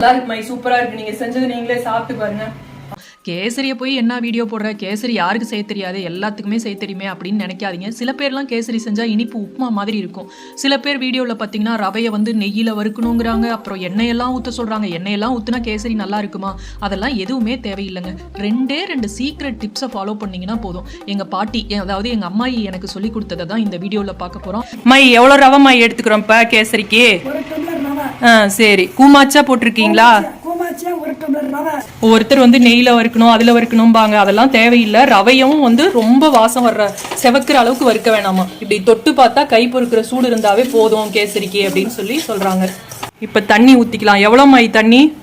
நல்லா இருக்கு மை சூப்பரா இருக்கு. நீங்க செஞ்சது நீங்களே சாப்பிட்டு பாருங்க. கேசரியை போய் என்ன வீடியோ போடுற? கேசரி யாருக்கு செய்ய தெரியாது? எல்லாத்துக்குமே செய்ய தெரியுமே அப்படின்னு நினைக்காதீங்க. சில பேர்லாம் கேசரி செஞ்சால் இனிப்பு உப்புமா மாதிரி இருக்கும். சில பேர் வீடியோவில் பார்த்தீங்கன்னா ரவையை வந்து நெய்யில் வறுக்கணுங்கிறாங்க. அப்புறம் எண்ணெயெல்லாம் ஊற்ற சொல்கிறாங்க எண்ணெயெல்லாம் ஊற்றுனா கேசரி நல்லா இருக்குமா? அதெல்லாம் எதுவுமே தேவையில்லைங்க. ரெண்டே ரெண்டு சீக்ரெட் டிப்ஸை ஃபாலோ பண்ணீங்கன்னா போதும். எங்கள் பாட்டி அதாவது எங்கள் அம்மாயி எனக்கு சொல்லி கொடுத்ததை தான் இந்த வீடியோவில் பார்க்க போகிறோம் மை எவ்வளோ ரவை மை எடுத்துக்கிறோம் இப்ப கேசரிக்கு சரி. கூமாச்சா போட்டிருக்கீங்களா? ஒருத்தர் வந்து நெய்யில் வறுக்கணும் அதில் வறுக்கணும்பாங்க. அதெல்லாம் தேவையில்லை. ரவையும் வந்து ரொம்ப வாசம் வர்ற செவக்கிற அளவுக்கு வறுக்க வேணாமா? இப்படி தொட்டு பார்த்தா கை பொறுக்கிற சூடு இருந்தாவே போதும் கேசரிக்கு அப்படின்னு சொல்லி சொல்றாங்க. இப்போ தண்ணி ஊற்றிக்கலாம் எவ்வளோ மை தண்ணி?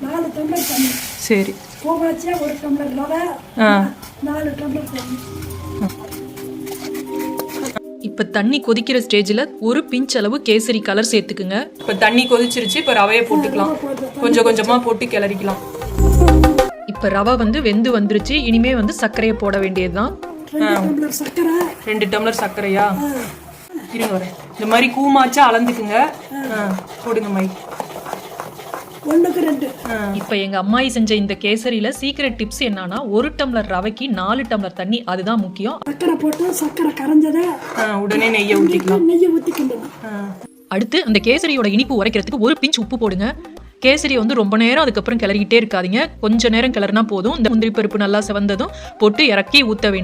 சரி. இப்போ தண்ணி கொதிக்கிற ஸ்டேஜில் ஒரு பிஞ்ச் அளவு கேசரி கலர் சேர்த்துக்குங்க. இப்போ தண்ணி கொதிச்சிருச்சு இப்போ ரவையை போட்டுக்கலாம். கொஞ்சம் கொஞ்சமாக போட்டு கிளறிக்கலாம். இப்போ ரவை வந்து வெந்து வந்துருச்சு. இனிமே வந்து சர்க்கரையை போட டம்ளர் சர்க்கரை. ரெண்டு டம்ளர் சர்க்கரையா? இருங்க வரேன் இந்த மாதிரி கூமாச்சா அளந்துக்குங்க. போடுங்க மை ஒண்ணுக்கு ரெண்டு. இப்போ எங்க அம்மாயி செஞ்ச இந்த கேசரியில சீக்ரெட் டிப்ஸ் என்னன்னா ஒரு டம்ளர் ரவைக்கு நாலு டம்ளர் தண்ணி அதுதான் முக்கியம். சர்க்கரை போட்டு சர்க்கரை கரைஞ்சதை உடனே நெய்யை ஊற்றிக்கலாம் நெய்யை ஊற்றிக்கிண்டணும் அடுத்து அந்த கேசரியோட இனிப்பு உரைக்கிறதுக்கு ஒரு பிஞ்ச் உப்பு போடுங்க. கேசரி வந்து ரொம்ப நேரம் அதுக்கப்புறம் கிளறிக்கிட்டே இருக்காதீங்க. கொஞ்ச நேரம் கிளறினா போதும். இந்த முந்திரி பருப்பு நல்லா செவந்ததும் போட்டு இறக்கி ஊற்ற வேண்டும்